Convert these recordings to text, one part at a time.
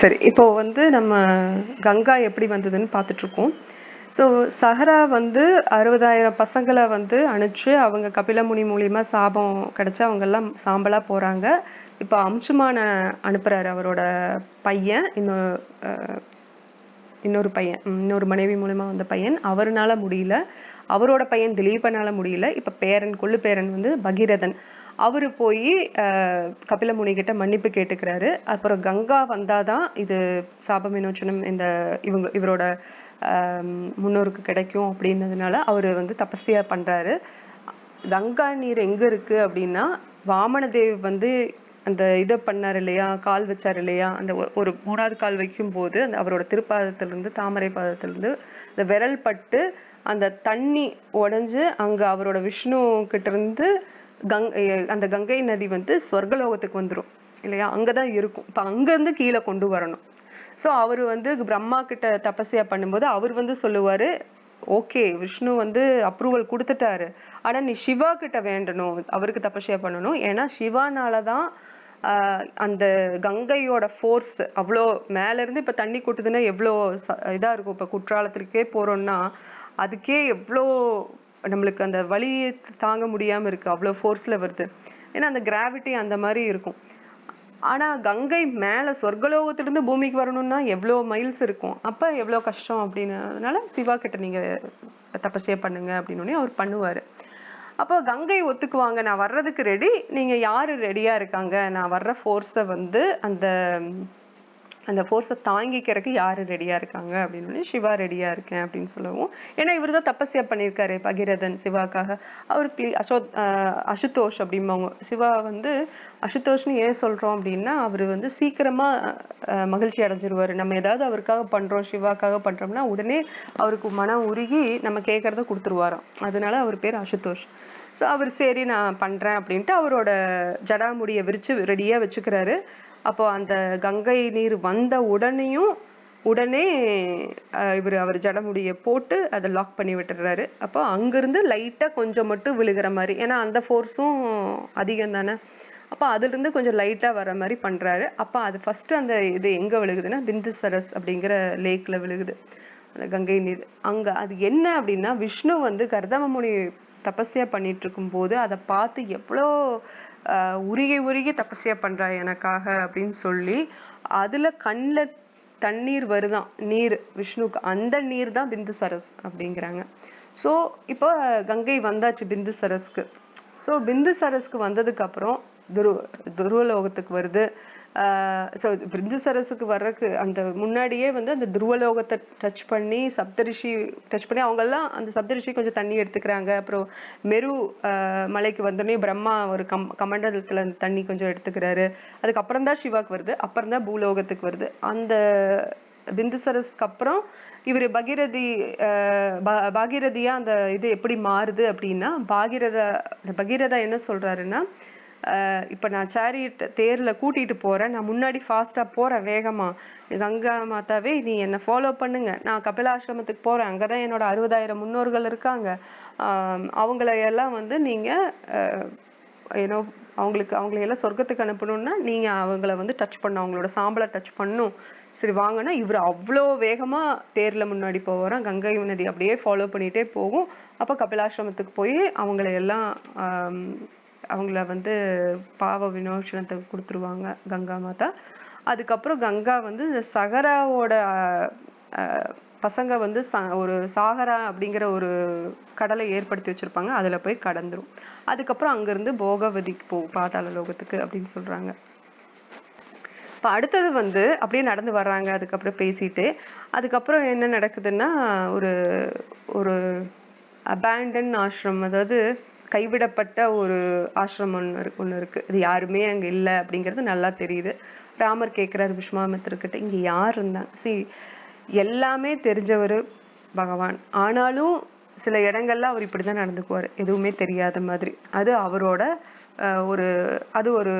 சரி இப்போ வந்து நம்ம கங்கா எப்படி வந்ததுன்னு பார்த்துட்டு இருக்கோம் ஸோ சஹரா வந்து அறுபதாயிரம் பசங்களை வந்து அனுப்பிச்சு அவங்க கபிலமுனி மூலியமா சாபம் கிடைச்சு அவங்க எல்லாம் சாம்பலா போறாங்க. இப்போ அம்சுமான அனுப்புகிறாரு அவரோட பையன் இன்னும் இன்னொரு பையன் இன்னொரு மனைவி மூலமா வந்த பையன். அவர்னால முடியல. அவரோட பையன் திலீபனால முடியல. இப்ப பேரன் கொள்ளு பேரன் வந்து பகீரதன். அவர் போய் கபில முனிகிட்ட மன்னிப்பு கேட்டுக்கிறாரு. அப்புறம் கங்கா வந்தாதான் இது சாப விமோச்சனம் இந்த இவங்க இவரோட முன்னோருக்கு கிடைக்கும் அப்படின்னதுனால அவர் வந்து தபஸ்தியா பண்றாரு. கங்கா நீர் எங்க இருக்கு அப்படின்னா வாமனதேவ் வந்து அந்த இதை பண்ணார் இல்லையா கால் வச்சார் இல்லையா அந்த ஒரு மூணாவது கால் வைக்கும் போது அந்த அவரோட திருப்பாதத்திலிருந்து தாமரை பாதத்திலிருந்து இந்த விரல் பட்டு அந்த தண்ணி உடஞ்சு அங்கே அவரோட விஷ்ணு கிட்ட இருந்து கங் அந்த கங்கை நதி வந்து ஸ்வர்கலோகத்துக்கு வந்துடும் இல்லையா? அங்கே தான் இருக்கும். இப்போ அங்கேருந்து கீழே கொண்டு வரணும். ஸோ அவர் வந்து பிரம்மா கிட்ட தபஸ்யா பண்ணும்போது அவர் வந்து சொல்லுவார் ஓகே விஷ்ணு வந்து அப்ரூவல் கொடுத்துட்டாரு. ஆனால் நீ சிவா கிட்ட வேண்டணும். அவருக்கு தபஸ்யா பண்ணணும். ஏன்னா சிவானால தான் அந்த கங்கையோட ஃபோர்ஸ் அவ்வளோ மேலேருந்து இப்போ தண்ணி கொட்டுதுன்னா எவ்வளோ ச- இருக்கும். இப்போ குற்றாலத்திற்கே போகிறோன்னா அதுக்கே எவ்வளோ நம்மளுக்கு அந்த வலியை தாங்க முடியாமல் இருக்குது அவ்வளோ ஃபோர்ஸில் வருது. ஏன்னா அந்த கிராவிட்டி அந்த மாதிரி இருக்கும். ஆனால் கங்கை மேலே சொர்க்கலோகத்திலிருந்து பூமிக்கு வரணும்னா எவ்வளோ மைல்ஸ் இருக்கும்? அப்போ எவ்வளோ கஷ்டம் அப்படின்னதுனால சிவா கிட்ட நீங்கள் தபஸ்யா பண்ணுங்க அப்படின்னு அவர் பண்ணுவார். அப்போ கங்கை ஒத்துக்குவாங்க. நான் வர்றதுக்கு ரெடி நீங்கள் யார் ரெடியாக இருக்காங்க? நான் வர்ற ஃபோர்ஸை வந்து அந்த அந்த ஃபோர்ஸை தாங்கிக்கிறதுக்கு யாரு ரெடியா இருக்காங்க? அப்படின்னு சிவா ரெடியா இருக்கேன் அப்படின்னு சொல்லவும். ஏன்னா இவர் தான் தப்பசியா பண்ணியிருக்காரு பகீரதன் சிவாக்காக. அவருக்கு அசோத் அசுதோஷ் அப்படிம்பாங்க. சிவா வந்து அசுதோஷ்னு ஏன் சொல்றோம் அப்படின்னா அவர் வந்து சீக்கிரமா மகிழ்ச்சி அடைஞ்சிருவாரு. நம்ம ஏதாவது அவருக்காக பண்றோம் சிவாக்காக பண்றோம்னா உடனே அவருக்கு மனம் உருகி நம்ம கேட்குறத கொடுத்துருவாராம். அதனால அவர் பேர் அசுதோஷ். ஸோ அவர் சரி நான் பண்றேன் அப்படின்ட்டு அவரோட ஜடாமுடியை விரிச்சு ரெடியா வச்சுக்கிறாரு. அப்போ அந்த கங்கை நீர் வந்த உடனேயும் உடனே அஹ், இவர் அவர் ஜடமுடியை போட்டு அதை லாக் பண்ணி விட்டுறாரு. அப்போ அங்கிருந்து லைட்டா கொஞ்சம் மட்டும் விழுகிற மாதிரி ஏன்னா அந்த ஃபோர்ஸும் அதிகம் தானே. அப்போ அதுலேருந்து கொஞ்சம் லைட்டா வர மாதிரி பண்றாரு. அப்போ அது ஃபஸ்ட்டு அந்த இது எங்க விழுகுதுன்னா பிந்துசரஸ் அப்படிங்கிற லேக்கில் விழுகுது. அந்த கங்கை நீர். அங்கே அது என்ன அப்படின்னா விஷ்ணு வந்து கர்தமமுனி தபஸ்யா பண்ணிட்டு இருக்கும்போது அதை பார்த்து எவ்வளோ உருகி உருகி தபஸ்யா பண்றா எனக்காக அப்படின்னு சொல்லி அதுல கண்ணுல தண்ணீர் வருதாம் நீர் விஷ்ணுக்கு அந்த நீர் தான் பிந்து சரஸ் அப்படிங்கிறாங்க. சோ இப்போ கங்கை வந்தாச்சு பிந்து சரஸ்க்கு. சோ பிந்து சரஸ்க்கு வந்ததுக்கு அப்புறம் துரு துருவலோகத்துக்கு வருது. ஸோ பிந்து சரஸுக்கு வர்றதுக்கு அந்த முன்னாடியே வந்து அந்த துருவலோகத்தை டச் பண்ணி சப்தரிஷி டச் பண்ணி அவங்கெல்லாம் அந்த சப்தரிஷி கொஞ்சம் தண்ணி எடுத்துக்கிறாங்க. அப்புறம் மெரு ஆஹ் மலைக்கு வந்தோடனே பிரம்மா ஒரு கம் கமண்டலத்தில் அந்த தண்ணி கொஞ்சம் எடுத்துக்கிறாரு. அதுக்கப்புறம் தான் சிவாக்கு வருது. அப்புறம் தான் பூலோகத்துக்கு வருது. அந்த பிந்துசரஸ்க்கு அப்புறம் இவர் பகீரதி ஆஹ் பாகீரதியா அந்த இது எப்படி மாறுது அப்படின்னா பாகீரத பகீரதா என்ன சொல்றாருன்னா இப்போ நான் சேரியட் தேரில் கூட்டிகிட்டு போகிறேன் நான் முன்னாடி ஃபாஸ்ட்டாக போகிறேன் வேகமாக கங்கா மாதாவே நீ என்னை ஃபாலோ பண்ணுங்க. நான் கபிலாசிரமத்துக்கு போகிறேன் அங்கே தான் என்னோட அறுபதாயிரம் முன்னோர்கள் இருக்காங்க. அவங்களையெல்லாம் அவங்கள எல்லாம் வந்து நீங்கள் ஏன்னோ அவங்களுக்கு அவங்களை எல்லாம் சொர்க்கத்துக்கு அனுப்பணும்னா நீங்கள் அவங்கள வந்து டச் பண்ணணும். அவங்களோட சாம்பலை டச் பண்ணும் சரி வாங்கன்னா இவர் அவ்வளோ வேகமாக தேரில் முன்னாடி போகிறோம் கங்கை நதி அப்படியே ஃபாலோ பண்ணிகிட்டே போகும். அப்போ கபிலாசிரமத்துக்கு போய் அவங்கள எல்லாம் அவங்கள வந்து பாவ விமோசனத்துக்கு கொடுத்துருவாங்க கங்கா மாதா. அதுக்கப்புறம் கங்கா வந்து இந்த சகராவோட பசங்க வந்து ச- ஒரு சாகரா அப்படிங்கிற ஒரு கடலை ஏற்படுத்தி வச்சிருப்பாங்க. அதுல போய் கடந்துரும். அதுக்கப்புறம் அங்கேருந்து போகவதிக்கு போ பாதாள லோகத்துக்கு அப்படின்னு சொல்றாங்க. இப்ப அடுத்தது வந்து அப்படியே நடந்து வர்றாங்க. அதுக்கப்புறம் பேசிட்டு அதுக்கப்புறம் என்ன நடக்குதுன்னா ஒரு ஒரு அபேண்டன் ஆசிரமம் அதாவது கைவிடப்பட்ட ஒரு ஆசிரமம் ஒன்று ஒன்று இருக்கு. இது யாருமே அங்க இல்லை அப்படிங்கிறது நல்லா தெரியுது. ராமர் கேட்குறாரு விஸ்வாமித்திரர்கிட்ட இங்கே யார் இருந்தாங்க சி எல்லாமே தெரிஞ்சவர் பகவான். ஆனாலும் சில இடங்கள்ல அவர் இப்படிதான் நடந்துக்குவார். எதுவுமே தெரியாத மாதிரி. அது அவரோட அஹ், ஒரு அது ஒரு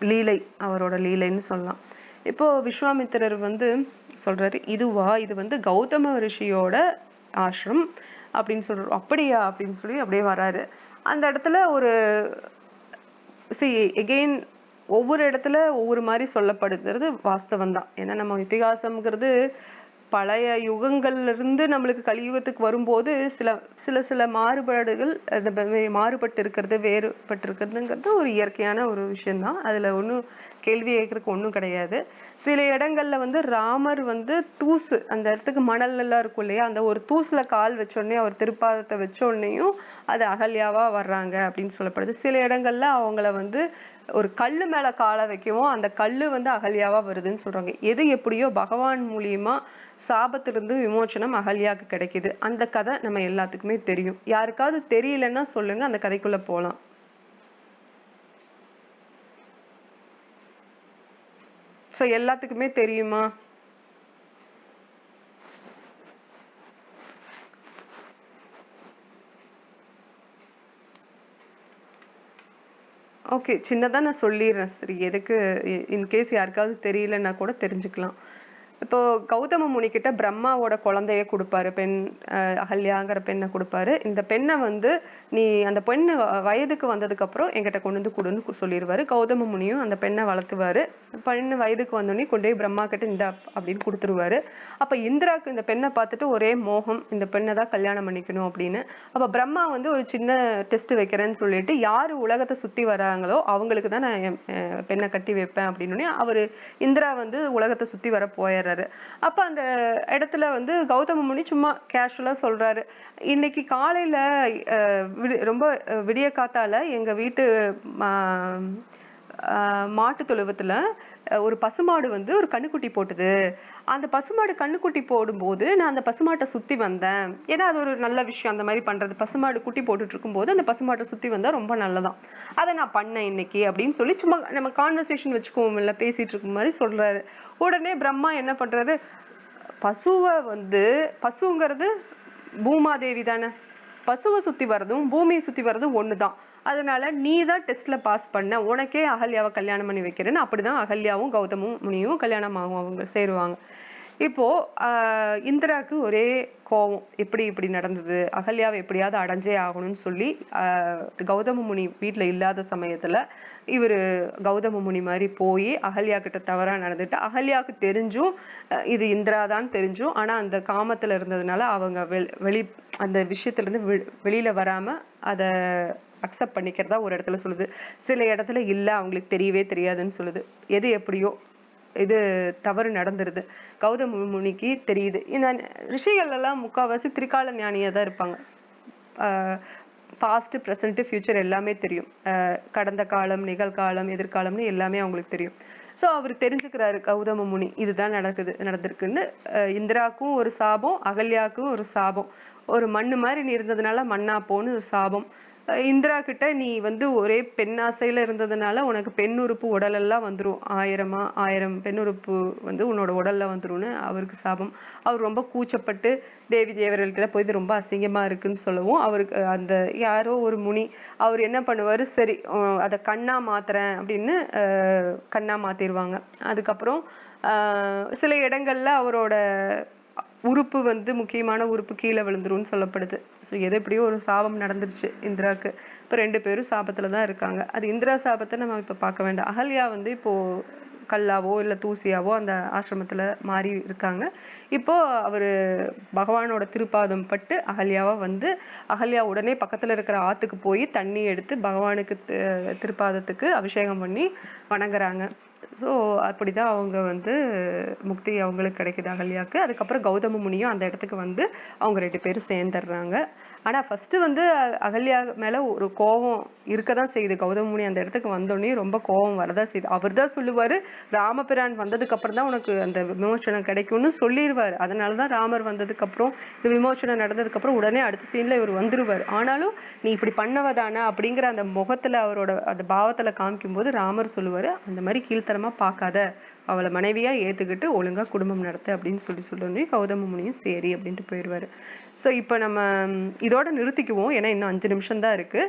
லீலை. அவரோட லீலைன்னு சொல்லலாம். இப்போ விஸ்வாமித்திரர் வந்து சொல்றாரு இதுவா? இது வந்து கௌதம ரிஷியோட ஆசிரம். அப்படின்னு சொல்றோம் அப்படியா அப்படின்னு சொல்லி அப்படியே வராரு. அந்த இடத்துல ஒரு சி எகெயின் ஒவ்வொரு இடத்துல ஒவ்வொரு மாதிரி சொல்லப்படுகிறது வாஸ்தவம் தான். ஏன்னா நம்ம இத்திகாசம்ங்கிறது பழைய யுகங்கள்ல இருந்து நம்மளுக்கு கலியுகத்துக்கு வரும்போது சில சில சில மாறுபாடுகள் அந்த மாறுபட்டு இருக்கிறது வேறுபட்டு இருக்கிறதுங்கிறது ஒரு இயற்கையான ஒரு விஷயம்தான். அதுல ஒன்றும் கேள்வி கேட்கறதுக்கு ஒன்றும் கிடையாது. சில இடங்கள்ல வந்து ராமர் வந்து தூசு அந்த இடத்துக்கு மணல் எல்லாம் இருக்கும் இல்லையா? அந்த ஒரு தூசுல கால் வச்சோடனே அவர் திருப்பாதத்தை வச்ச உடனேயும் அது அகல்யாவா வர்றாங்க அப்படின்னு சொல்லப்படுது. சில இடங்கள்ல அவங்கள வந்து ஒரு கல்லு மேல காலை வைக்கவும் அந்த கல்லு வந்து அகல்யாவா வருதுன்னு சொல்றாங்க. எது எப்படியோ பகவான் மூலியமா சாபத்திலிருந்து விமோச்சனம் அகல்யாவுக்கு கிடைக்குது. அந்த கதை நம்ம எல்லாத்துக்குமே தெரியும். யாருக்காவது தெரியலன்னா சொல்லுங்க அந்த கதைக்குள்ள போகலாம் ஸோ எல்லாத்துக்குமே தெரியுமா? ஓகே சின்னதா நான் சொல்லிடுறேன் சரி. எதுக்கு இன்கேஸ் யாருக்காவது தெரியலன்னா கூட தெரிஞ்சுக்கலாம். இப்போ கௌதம முனிக்கிட்ட பிரம்மாவோட குழந்தைய கொடுப்பாரு பெண் அகல்யாங்கிற பெண்ணை கொடுப்பாரு. இந்த பெண்ணை வந்து நீ அந்த பெண்ணு வயதுக்கு வந்ததுக்கப்புறம் என்கிட்ட கொண்டு வந்து கொடுன்னு சொல்லிடுவாரு கௌதம முனியும் அந்த பெண்ணை வளர்த்துவாரு. பெண்ணு வயதுக்கு வந்தோடனே கொண்டு போய் பிரம்மா கிட்ட இந்த அப்படின்னு கொடுத்துருவாரு. அப்போ இந்திராக்கு இந்த பெண்ணை பார்த்துட்டு ஒரே மோகம் இந்த பெண்ணை தான் கல்யாணம் பண்ணிக்கணும் அப்படின்னு. அப்போ பிரம்மா வந்து ஒரு சின்ன டெஸ்ட் வைக்கிறேன்னு சொல்லிட்டு யார் உலகத்தை சுற்றி வராங்களோ அவங்களுக்கு தான் நான் என், பெண்ணை கட்டி வைப்பேன் அப்படின்னு அவர் இந்திரா வந்து உலகத்தை சுற்றி வர போயிடுறாரு. அப்போ அந்த இடத்துல வந்து கௌதம முனி சும்மா கேஷுவலாக சொல்றாரு. இன்னைக்கு காலையில ரொம்ப விடிய காத்தால எங்க வீட்டு மா- மாட்டு தொழுவத்துல ஒரு பசுமாடு வந்து ஒரு கண்ணுக்குட்டி போட்டுது. அந்த பசுமாடு கண்ணுக்குட்டி போடும்போது நான் அந்த பசுமாட்டை சுத்தி வந்தேன். ஏன்னா அது ஒரு நல்ல விஷயம். அந்த மாதிரி பண்றது. பசுமாடு குட்டி போட்டுட்டு இருக்கும்போது அந்த பசுமாட்டை சுத்தி வந்தா ரொம்ப நல்லதாம் அதை நான் பண்ணேன் இன்னைக்கு அப்படின்னு சொல்லி சும்மா நம்ம கான்வர்சேஷன் வச்சுக்குவோம் இல்லை பேசிட்டு இருக்கும் மாதிரி சொல்றாரு. உடனே பிரம்மா என்ன பண்றது பசுவை வந்து பசுங்கிறது பூமாதேவி தானே? பசுவை சுத்தி வர்றதும் பூமியை சுத்தி வர்றதும் ஒண்ணுதான். அதனால நீ தான் டெஸ்ட்ல பாஸ் பண்ண. உனக்கே அகல்யாவை கல்யாணம் பண்ணி வைக்கிறேன்னு அப்படிதான் அகல்யாவும் கௌதமும் முனியும் கல்யாணம் ஆகும் அவங்க சேருவாங்க. இப்போ ஆஹ் இந்திராக்கு ஒரே கோவம். எப்படி இப்படி நடந்தது? அகல்யாவை எப்படியாவது அடைஞ்சே ஆகணும்னு சொல்லி கௌதம முனி வீட்டில் இல்லாத சமயத்துல இவரு கௌதம முனி மாதிரி போய் அகல்யா கிட்ட தவறா நடந்துட்டு அகல்யாவுக்கு தெரிஞ்சும் அஹ் இது இந்திரா தான் தெரிஞ்சும் ஆனா அந்த காமத்துல இருந்ததுனால அவங்க வெளி அந்த விஷயத்துல இருந்து வெ- வெளியில வராம அதை அக்செப்ட் பண்ணிக்கிறதா ஒரு இடத்துல சொல்லுது. சில இடத்துல இல்ல அவங்களுக்கு தெரியவே தெரியாதுன்னு சொல்லுது. எது எப்படியோ இது தவறு நடந்துருது. கௌதம முனிக்கு தெரியுது. இந்த ரிஷிகள் எல்லாம் முக்காவாசி திரிகால ஞானியாக தான் இருப்பாங்க பாஸ்ட் ப்ரெசண்ட்டு ஃப்யூச்சர் எல்லாமே தெரியும். அஹ் கடந்த காலம் நிகழ்காலம் எதிர்காலம்னு எல்லாமே அவங்களுக்கு தெரியும். ஸோ அவர் தெரிஞ்சுக்கிறாரு கௌதம முனி இதுதான் நடக்குது நடந்திருக்குன்னு. இந்திராக்கும் ஒரு சாபம் அகல்யாவுக்கும் ஒரு சாபம். ஒரு மண்ணு மாதிரி நீ இருந்ததுனால மண்ணா போன்னு ஒரு சாபம். இந்திரா கிட்ட நீ வந்து ஒரே பெண் ஆசையில இருந்ததுனால உனக்கு பெண் உறுப்பு உடலெல்லாம் வந்துடும் ஆயிரமா ஆயிரம் பெண் உறுப்பு வந்து உன்னோட உடல்ல வந்துரும்னு அவருக்கு சாபம். அவர் ரொம்ப கூச்சப்பட்டு தேவி தேவர்கள்ட்ட போய் இது ரொம்ப அசிங்கமா இருக்குன்னு சொல்லவும் அவருக்கு அந்த யாரோ ஒரு முனி அவர் என்ன பண்ணுவாரு? சரி அதை கண்ணா மாத்துறேன் அப்படின்னு கண்ணா மாத்திடுவாங்க அதுக்கப்புறம் சில இடங்கள்ல அவரோட உறுப்பு வந்து முக்கியமான உறுப்பு கீழே விழுந்துரும்னு சொல்லப்படுது. ஸோ எது எப்படியோ ஒரு சாபம் நடந்துருச்சு இந்திராக்கு. இப்போ ரெண்டு பேரும் சாபத்தில் தான் இருக்காங்க. அது இந்திரா சாபத்தை நம்ம இப்போ பார்க்க வேண்டாம். அகல்யா வந்து இப்போது கல்லாவோ இல்லை தூசியாவோ அந்த ஆசிரமத்தில் மாறி இருக்காங்க. இப்போது அவர் பகவானோட திருப்பாதம் பட்டு அகல்யாவாக வந்து அகல்யா உடனே பக்கத்தில் இருக்கிற ஆற்றுக்கு போய் தண்ணி எடுத்து பகவானுக்கு திருப்பாதத்துக்கு அபிஷேகம் பண்ணி வணங்குறாங்க. ஸோ அப்படிதான் அவங்க வந்து முக்தி அவங்களுக்கு கிடைக்குது அகல்யாக்கு. அதுக்கப்புறம் கௌதம முனியும் அந்த இடத்துக்கு வந்து அவங்க ரெண்டு பேரும் சேர்ந்துடுறாங்க. ஆனால் ஃபஸ்ட்டு வந்து அ- அகல்யா மேலே ஒரு கோபம் இருக்கதான் செய்யுது. கௌதம முனி அந்த இடத்துக்கு வந்தோடனே ரொம்ப கோபம் வரதான் செய்யுது. அவர் தான் சொல்லுவார் ராமபிரான் வந்ததுக்கப்புறம் தான் உனக்கு அந்த விமோச்சனம் கிடைக்கும்னு அதனால் தான் ராமர் வந்ததுக்கப்புறம் இந்த விமோசனம் நடந்ததுக்கப்புறம் உடனே அடுத்த சீனில் இவர் வந்துடுவார் ஆனாலும் நீ இப்படி பண்ணவதானே? அப்படிங்கிற அந்த முகத்தில் அவரோட அந்த பாவத்தில் காமிக்கும்போது ராமர் சொல்லுவார் அந்த மாதிரி கீழ்த்தரமாக பார்க்காத. அவளை மனைவியா ஏத்துக்கிட்டு ஒழுங்கா குடும்பம் நடத்து அப்படின்னு சொல்லி சொல்லி கௌதம முனியும் சரி அப்படின்ட்டு போயிடுவார். ஸோ இப்போ நம்ம இதோட நிறுத்திக்குவோம். ஏன்னா இன்னும் அஞ்சு நிமிஷம் தான் இருக்கு.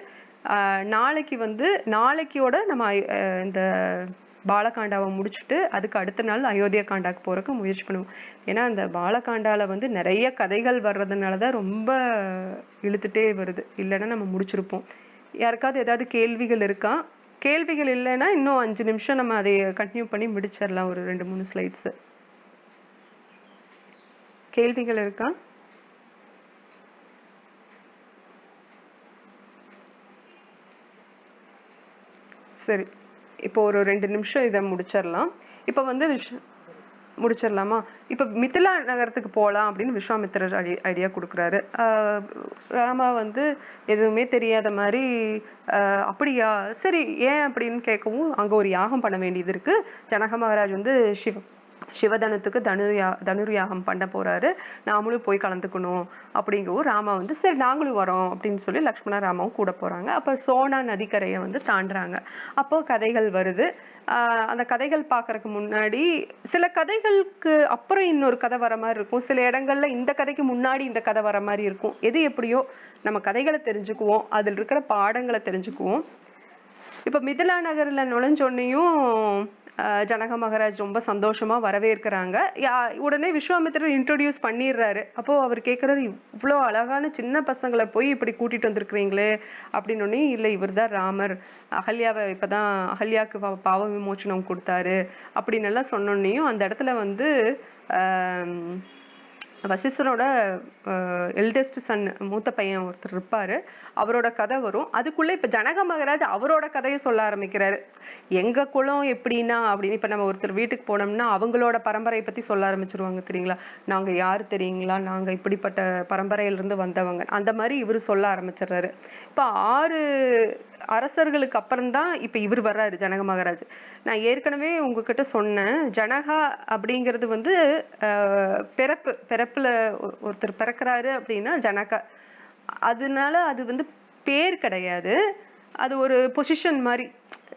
ஆஹ் நாளைக்கு வந்து நாளைக்கோட நம்ம அஹ், இந்த பாலகாண்டாவை முடிச்சுட்டு அதுக்கு அடுத்த நாள் அயோத்தியா காண்டாக்கு போகிறக்கு முயற்சி பண்ணுவோம். ஏன்னா அந்த பாலகாண்டால வந்து நிறைய கதைகள் வர்றதுனால தான் ரொம்ப இழுத்துட்டே வருது. இல்லைன்னா நம்ம முடிச்சிருப்போம். யாருக்காவது ஏதாவது கேள்விகள் இருக்கா? கேள்விகள் இல்லைன்னா இன்னும் அஞ்சு நிமிஷம் நம்ம அதை கண்டினியூ பண்ணி முடிச்சிடலாம். ஒரு ரெண்டு மூணு ஸ்லைட்ஸ் கேள்விகள் இருக்கா? சரி. இப்போ ஒரு ரெண்டு நிமிஷம் இதை முடிச்சிடலாம். இப்போ வந்து முடிச்சிடலாமா இப்போ மிथिला நகரத்துக்கு போகலாம் அப்படின்னு விஸ்வாமித்திரர் ஐ ஐடியா கொடுக்குறாரு. ராமா வந்து எதுவுமே தெரியாத மாதிரி ஆஹ் அப்படியா? சரி ஏன் அப்படின்னு கேட்கவும் அங்க ஒரு யாகம் பண்ண வேண்டியது இருக்கு. ஜனக மகாராஜ் வந்து சிவ சிவதனத்துக்கு தனுர்யா தனுர்யாகம் பண்ண போறாரு. நாமளும் போய் கலந்துக்கணும் அப்படிங்கவும் ராமா வந்து சரி நாங்களும் வரோம் அப்படின்னு சொல்லி லக்ஷ்மண ராமாவும் கூட போறாங்க. அப்ப சோனா நதிக்கரையை வந்து தாண்டுறாங்க. அப்போ கதைகள் வருது. ஆஹ் அந்த கதைகள் பார்க்கறதுக்கு முன்னாடி சில கதைகளுக்கு அப்புறம் இன்னொரு கதை வர மாதிரி இருக்கும். சில இடங்கள்ல இந்த கதைக்கு முன்னாடி இந்த கதை வர மாதிரி இருக்கும். எது எப்படியோ நம்ம கதைகளை தெரிஞ்சுக்குவோம். அதில் இருக்கிற பாடங்களை தெரிஞ்சுக்குவோம். இப்ப மிதிலா நகர்ல நுழைஞ்சோன்னையும் ஜனக மகாராஜ் ரொம்ப சந்தோஷமா வரவேற்கிறாங்க. யா- உடனே விஸ்வாமித்திரர் இன்ட்ரோடியூஸ் பண்ணிடுறாரு. அப்போ அவர் கேக்குறாரு இவ்வளோ அழகான சின்ன பசங்களை போய் இப்படி கூட்டிட்டு வந்திருக்கிறீங்களே? அப்படின்னு இல்லை இவர் இவர்தான் ராமர். அகல்யாவை இப்பதான் அகல்யாக்கு பா- பாவ விமோச்சனம் கொடுத்தாரு. அப்படின்னு எல்லாம் சொன்னோன்னையும் அந்த இடத்துல வந்து வசிஷ்டரோட எல்டெஸ்ட் சன் மூத்த பையன் ஒருத்தர் இருப்பாரு. அவரோட கதை வரும். அதுக்குள்ள இப்ப ஜனக மகராஜ் அவரோட கதையை சொல்ல ஆரம்பிக்கிறாரு. எங்க குலம் எப்படின்னா அப்படின்னு இப்ப நம்ம ஒருத்தர் வீட்டுக்கு போனோம்னா அவங்களோட பரம்பரையை பத்தி சொல்ல ஆரம்பிச்சிருவாங்க தெரியுங்களா? நாங்க யாரு தெரியுங்களா? நாங்க இப்படிப்பட்ட பரம்பரையில இருந்து வந்தவங்க. அந்த மாதிரி இவரு சொல்ல ஆரம்பிச்சிடுறாரு. இப்ப ஆறு அரசர்களுக்கு அப்புறம்தான் இப்ப இவர் வர்றாரு ஜனக மகாராஜ். நான் ஏற்கனவே உங்ககிட்ட சொன்னேன் ஜனகா அப்படிங்கிறது வந்து ஆஹ் பிறப்பு பிறப்புல ஒருத்தர் பிறக்குறாரு அப்படின்னா ஜனகா. அதனால அது வந்து பேர் கிடையாது. அது ஒரு பொசிஷன் மாதிரி.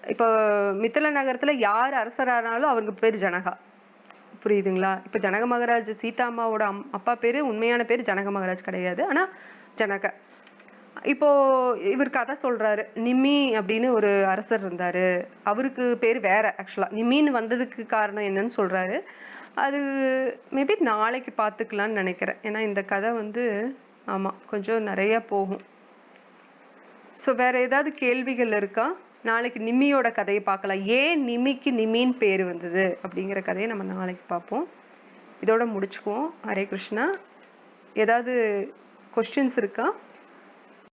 இப்போ மித்தல நகரத்துல யார் அரசரானாலும் அவருக்கு பேர் ஜனகா. புரியுதுங்களா? இப்போ ஜனக மகாராஜ் சீதாம்மாவோட அம்- அப்பா பேரு உண்மையான பேர் ஜனக மகாராஜ் கிடையாது. ஆனா ஜனக. இப்போ இவர் கதை சொல்றாரு. நிம்மி அப்படின்னு ஒரு அரசர் இருந்தாரு. அவருக்கு பேர் வேற ஆக்சுவலா நிம்மின்னு வந்ததுக்கு காரணம் என்னன்னு சொல்றாரு. அது மேபி நாளைக்கு பார்த்துக்கலான்னு நினைக்கிறேன். ஏன்னா இந்த கதை வந்து ஆமா கொஞ்சம் நிறைய போகும். ஸோ வேற ஏதாவது கேள்விகள் இருக்கா? நாளைக்கு நிம்மியோட கதையை பார்க்கலாம். ஏன் நிமிக்கு நிமின்னு பேர் வந்தது அப்படிங்கிற கதையை நம்ம நாளைக்கு பார்ப்போம். இதோட முடிச்சுக்குவோம். ஹரே கிருஷ்ணா. ஏதாவது கொஸ்டின்ஸ் இருக்கா?